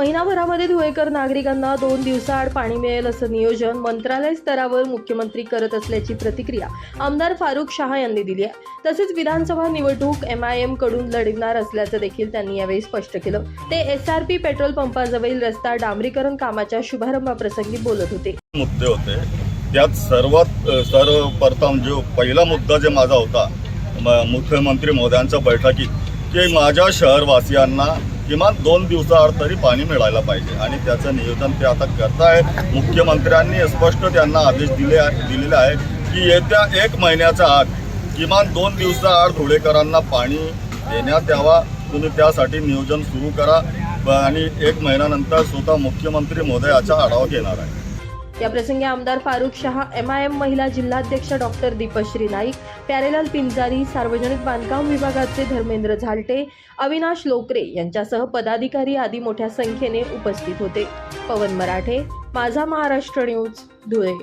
महिनाभरामध्ये धुळेकर नागरिकांना दोन दिवसाआड पाणी मिळेल असं नियोजन मंत्रालय स्तरावर मुख्यमंत्री करत असल्याची प्रतिक्रिया आमदार फारुख शहा यांनी दिली आहे. तसेच विधानसभा निवडणूक एम आय एमकडून लढवणार असल्याचं देखील त्यांनी यावेळी स्पष्ट केलं. ते एस आर पी पेट्रोल पंपाजवळील रस्ता डांबरीकरण कामाच्या शुभारंभाप्रसंगी बोलत होते. मुद्दे होते. त्यात सर्वात सर्वप्रथम जो पहिला मुद्दा जे माझा होता मुख्यमंत्री मोदयांच्या बैठकीत की माझ्या शहरवासियांना किमान दोन दिवसाआड तरी पाणी मिळायला पाहिजे. आणि त्याचं नियोजन ते आता करतायत. मुख्यमंत्र्यांनी स्पष्ट त्यांना आदेश दिले दिलेले आहे की येत्या एक महिन्याच्या आत किमान दोन दिवसाआड धुळेकरांना पाणी देण्यात यावा. तुम्ही त्यासाठी नियोजन सुरू करा. आणि एक महिन्यानंतर स्वतः मुख्यमंत्री मोदयाचा आढावा घेणार आहे याप्रसंगी आमदार Farooq Shah M I M महिला जिल्हाध्यक्ष डॉक्टर दीपश्री नाईक प्यारेलाल पिंजारी सार्वजनिक बांधकाम विभागाचे धर्मेंद्र झालटे अविनाश लोकरे यांच्यासह पदाधिकारी आदी मोठ्या संख्येने उपस्थित होते. पवन मराठे माझा महाराष्ट्र न्यूज धुळे.